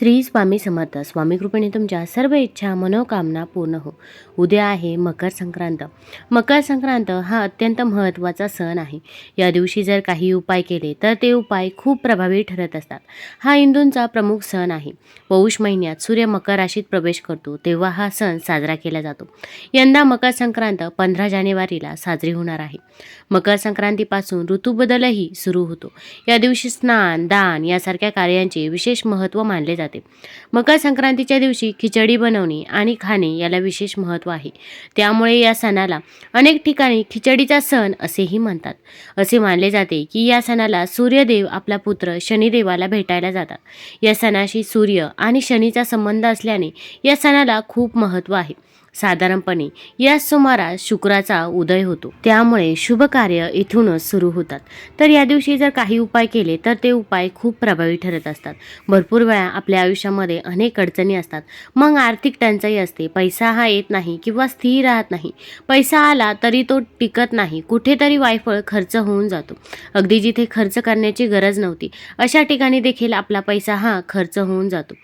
श्री स्वामी समर्थ. स्वामी कृपेने तुमच्या सर्व इच्छा मनोकामना पूर्ण हो. उद्या आहे मकर संक्रांत. मकर संक्रांत हा अत्यंत महत्त्वाचा सण आहे. या दिवशी जर काही उपाय केले तर ते उपाय खूप प्रभावी ठरत असतात. हा हिंदूंचा प्रमुख सण आहे. पौष महिन्यात सूर्य मकर राशीत प्रवेश करतो तेव्हा हा सण साजरा केला जातो. यंदा मकर संक्रांत पंधरा जानेवारीला साजरी होणार आहे. मकर संक्रांतीपासून ऋतूबदलही सुरू होतो. या दिवशी स्नान दान यासारख्या कार्यांचे विशेष महत्त्व मानले जाते. मकर संक्रांतीच्या दिवशी खिचडी बनवणे आणि खाणे याला विशेष महत्त्व आहे. त्यामुळे या सणाला अनेक ठिकाणी खिचडीचा सण असेही म्हणतात. असे मानले जाते की या सणाला सूर्यदेव आपला पुत्र शनिदेवाला भेटायला जातात. या सणाशी सूर्य आणि शनीचा संबंध असल्याने या सणाला खूप महत्त्व आहे. साधारणपणे या सुमारास शुक्राचा उदय होतो. त्यामुळे शुभ कार्य इथूनच सुरू होतात. तर या दिवशी जर काही उपाय केले तर ते उपाय खूप प्रभावी ठरत असतात. भरपूर वेळा आपल्या आयुष्यामध्ये अनेक अडचणी असतात. मग आर्थिक टंचाई असते. पैसा हा येत नाही किंवा स्थिर राहत नाही. पैसा आला तरी तो टिकत नाही. कुठेतरी वायफळ खर्च होऊन जातो. अगदी जिथे खर्च करण्याची गरज नव्हती अशा ठिकाणी देखील आपला पैसा हा खर्च होऊन जातो.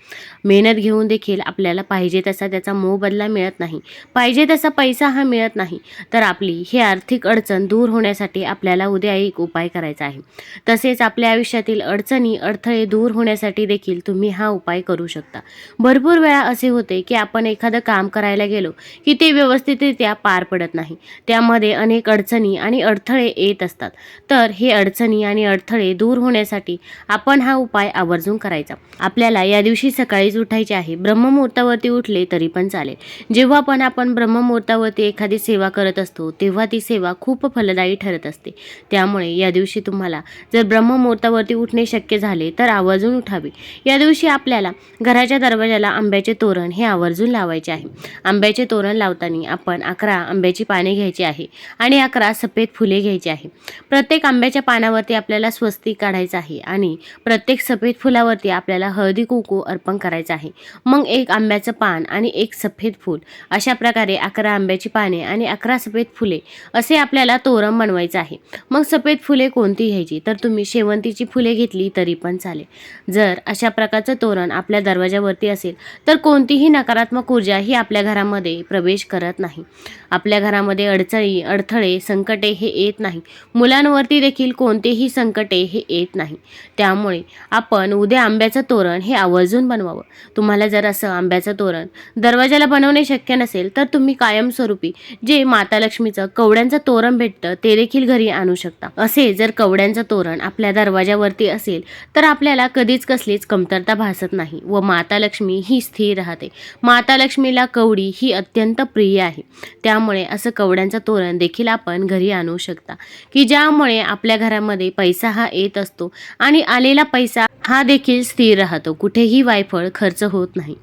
मेहनत घेऊन देखील आपल्याला पाहिजे तसा त्याचा मोबदला मिळत नाही. पाहिजे तसा पैसा हा मिळत नाही. तर आपली ही आर्थिक अडचण दूर होण्यासाठी आपल्याला उद्या एक उपाय करायचा आहे. तसेच आपल्या आयुष्यातील अडचणी अडथळे दूर होण्यासाठी देखील तुम्ही हा उपाय करू शकता. भरपूर वेळा असे होते की आपण एखादं काम करायला गेलो की ते व्यवस्थितरित्या पार पडत नाही. त्यामध्ये अनेक अडचणी आणि अडथळे येत असतात. तर हे अडचणी आणि अडथळे दूर होण्यासाठी आपण हा उपाय आवर्जून करायचा. आपल्याला या दिवशी सकाळीच उठायचे आहे. ब्रह्ममुहूर्तावरती उठले तरी पण चालेल. जेव्हा पण आपण ब्रह्ममुहूर्तावरती एखादी सेवा करत असतो तेव्हा ती सेवा खूप फलदायी ठरत असते. त्यामुळे या दिवशी तुम्हाला जर ब्रह्ममुहूर्तावरती उठणे शक्य झाले तर आवर्जून उठावे. या दिवशी आपल्याला घराच्या दरवाजाला आंब्याचे तोरण हे आवर्जून लावायचे आहे. आंब्याचे तोरण लावताना आपण अकरा आंब्याची पाने घ्यायची आहे आणि अकरा सफेद फुले घ्यायची आहे. प्रत्येक आंब्याच्या पानावरती आपल्याला स्वस्तिक काढायचं आहे आणि प्रत्येक सफेद फुलावरती आपल्याला हळदी कुंकू अर्पण करायचं आहे. मग एक आंब्याचं पान आणि एक सफेद फूल अशा प्रकारे अकरा आंब्याची पाने आणि अकरा सफेद फुले असे आपल्याला तोरण बनवायचं आहे. मग सफेद फुले कोणती घ्यायची? तर तुम्ही शेवंतीची फुले घेतली तरी पण चालेल. जर अशा प्रकारचं तोरण आपल्या दरवाजावरती असेल तर कोणतीही नकारात्मक ऊर्जा ही आपल्या घरामध्ये प्रवेश करत नाही. आपल्या घरामध्ये अडचणी अडथळे संकटे हे येत नाही. मुलांवरती देखील कोणतेही संकटे हे येत नाही. त्यामुळे आपण उद्या आंब्याचं तोरण हे आवर्जून बनवावं. तुम्हाला जर असं आंब्याचं तोरण दरवाजाला बनवणे शक्य नसेल तर तुम्ही कायमस्वरूपी जे माता लक्ष्मीचं कवड्यांचं तोरण भेटतं ते देखील घरी आणू शकता. असे जर कवड्यांचं तोरण आपल्या दरवाजावरती असेल तर आपल्याला कधीच कसलीच कमतरता भासत नाही व माता लक्ष्मी ही स्थिर राहते. माता लक्ष्मीला कवडी ही अत्यंत प्रिय आहे. त्यामुळे असं कवड्यांचं तोरण देखील आपण घरी आणू शकता. की ज्यामुळे आपल्या घरामध्ये पैसा हा येत असतो आणि आलेला पैसा हा देखील स्थिर राहतो. कुठेही वायफळ खर्च होत नाही.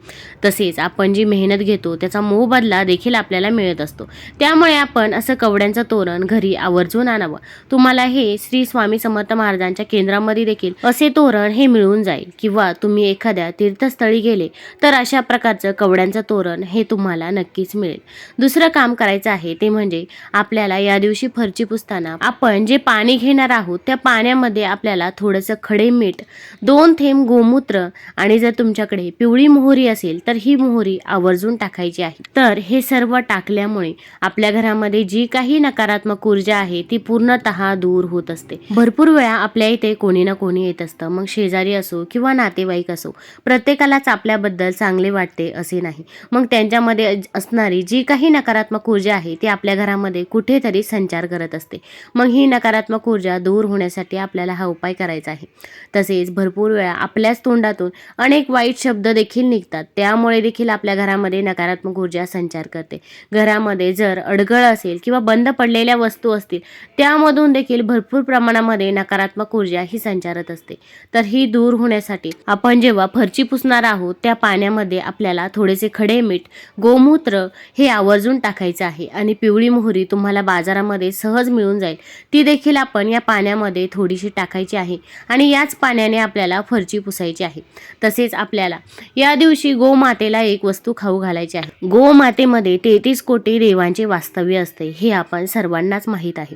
तसेच आपण जी मेहनत घेतो त्याचा मोबदला देखील आपल्याला मिळत असतो. त्यामुळे आपण असं कवड्यांचं तोरण घरी आवर्जून आणावं. तुम्हाला हे श्री स्वामी समर्थ महाराजांच्या केंद्रामध्ये देखील असे तोरण हे मिळून जाईल किंवा तुम्ही एखाद्या तीर्थस्थळी गेले तर अशा प्रकारचं कवड्यांचं तोरण हे तुम्हाला नक्कीच मिळेल. दुसरं काम करायचं आहे ते म्हणजे आपल्याला या दिवशी फरची पुसताना आपण जे पाणी घेणार आहोत त्या पाण्यामध्ये आपल्याला थोडंसं खडे मीठ दोन थेंब गोमूत्र आणि जर तुमच्याकडे पिवळी मोहरी असेल तर ही मोहरी आवर्जून टाकायची आहे. तर हे सर्व टाकल्यामुळे आपल्या घरामध्ये जी काही नकारात्मक ऊर्जा आहे ती पूर्णतः दूर होत असते. भरपूर वेळा आपल्या इथे कोणी ना कोणी येत असतं. मग शेजारी असो किंवा नातेवाईक असो प्रत्येकालाच आपल्याबद्दल चांगले वाटते असे नाही. मग त्यांच्यामध्ये असणारी जी काही नकारात्मक ऊर्जा आहे ती आपल्या घरामध्ये कुठेतरी संचार करत असते. मग ही नकारात्मक ऊर्जा दूर होण्यासाठी आपल्याला हा उपाय करायचा आहे. तसेच भरपूर वेळा आपल्याच तोंडातून अनेक वाईट शब्द देखील निघतात. त्यामुळे देखील आपल्या घरामध्ये नकारात्मक ऊर्जा संचार करते. घरामध्ये जर अडगळ असेल किंवा बंद पडलेल्या वस्तू असतील त्यामधून देखील भरपूर प्रमाणामध्ये नकारात्मक ऊर्जा ही संचारत असते. तर ही दूर होण्यासाठी आपण जेव्हा फरची पुसणार आहोत त्या पाण्यामध्ये आपल्याला थोडेसे खडे मीठ गोमूत्र हे आवर्जून टाकायचं आहे आणि पिवळी मोहरी तुम्हाला बाजारामध्ये सहज मिळून जाईल. ती देखील आपण या पाण्यामध्ये थोडीशी टाकायची आहे आणि याच पाण्याने आपल्याला फरची पुसायची आहे. तसेच आपल्याला या दिवशी गोमातेला एक वस्तू खाऊ घालायची आहे. मातेमध्ये तेहतीस कोटी देवांचे वास्तव्य असते हे आपण सर्वांनाच माहीत आहे.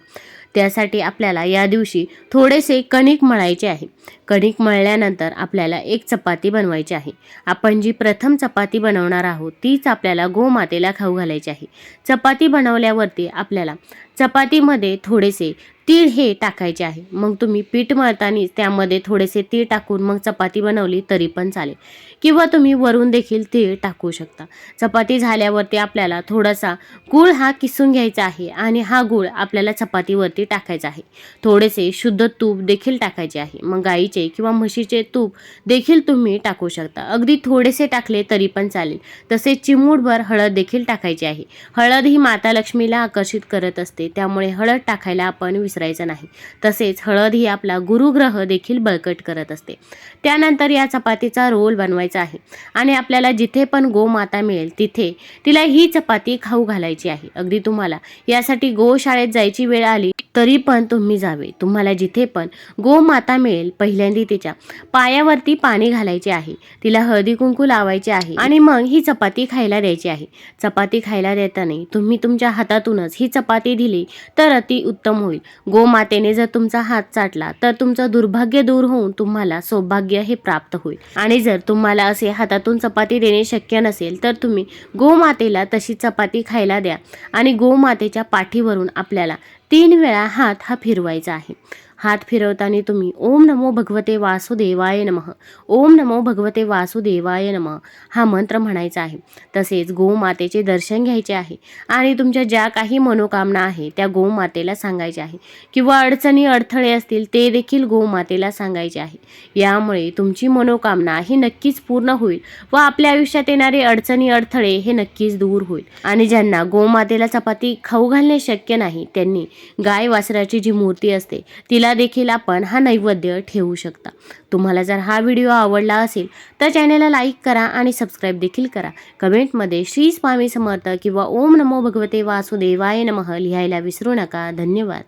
त्यासाठी आपल्याला या दिवशी थोडेसे कणिक मळायचे आहे. कणिक मळल्यानंतर आपल्याला एक चपाती बनवायची आहे. आपण जी प्रथम चपाती बनवणार आहोत तीच आपल्याला गोमातेला खाऊ घालायची आहे. चपाती बनवल्यावरती आपल्याला चपातीमध्ये थोडेसे तीळ हे टाकायचे आहे. मग तुम्ही पीठ मळतानीच त्यामध्ये थोडेसे तीळ टाकून मग चपाती बनवली तरी पण चालेल. किंवा तुम्ही वरून देखील तीळ टाकू शकता. चपाती झाल्यावरती आपल्याला थोडासा गूळ हा किसून घ्यायचा आहे आणि हा गूळ आपल्याला चपातीवरती टाकायचा आहे. थोडेसे शुद्ध तूप देखील टाकायचे आहे. मग गाईचे किंवा म्हशीचे तूप देखील तुम्ही टाकू शकता. अगदी थोडेसे टाकले तरी पण चालेल. तसेच चिमूटभर हळद देखील टाकायची आहे. हळद ही माता लक्ष्मीला आकर्षित करत असते. त्यामुळे हळद टाकायला आपण विसरायचं नाही. तसेच हळद ही आपला गुरुग्रह देखील बळकट करत असते. त्यानंतर या चपातीचा रोल बनवायचा आहे. आणि आपल्याला जिथे पण गोमाता मिळेल तिथे तिला ही चपाती खाऊ घालायची आहे. अगदी तुम्हाला. यासाठी गोशाळेत जायची वेळ आली. तरी पण तुम्ही जावे. तुम्हाला जिथे पण गोमाता मिळेल पहिल्यांदा तिच्या पायावरती पाणी घालायचे आहे. तिला हळदी कुंकू लावायचे आहे. आणि मग ही चपाती खायला द्यायची आहे. चपाती खायला देताना तुम्ही तुमच्या हातातूनच ही चपाती दिली तर अति उत्तम होईल. गोमातेने जर तुमचा हात चाटला तर तुमचं दुर्भाग्य दूर होऊन तुम्हाला सौभाग्य हे प्राप्त होईल. आणि जर तुम्हाला असे हातातून चपाती देणे शक्य नसेल तर तुम्ही गोमातेला तशी चपाती खायला द्या. आणि गोमातेच्या पाठीवरून आपल्याला तीन वेळा हात हा फिरवायचा आहे. हात फिरवताना तुम्ही ओम नमो भगवते वासुदेवाय नमः. ओम नमो भगवते वासुदेवाय नमः. हा मंत्र म्हणायचा आहे. तसेच गोमातेचे दर्शन घ्यायचे आहे. आणि तुमच्या ज्या काही मनोकामना आहे त्या गोमातेला सांगायचे आहे. किंवा अडचणी अडथळे असतील ते देखील गोमातेला सांगायचे आहे. यामुळे तुमची मनोकामना ही नक्कीच पूर्ण होईल व आपल्या आयुष्यात येणारे अडचणी अडथळे हे नक्कीच दूर होईल. आणि ज्यांना गोमातेला चपाती खाऊ घालणे शक्य नाही त्यांनी गाय वासराची जी मूर्ती असते तिला देखील आपण हा नैवेद्य ठेवू शकता. तुम्हाला जर हा व्हिडिओ आवडला असेल तर चॅनलला लाईक करा आणि सबस्क्राईब देखील करा. कमेंटमध्ये श्री स्वामी समर्थ किंवा ओम नमो भगवते वासुदेवाय नमः लिहायला विसरू नका. धन्यवाद.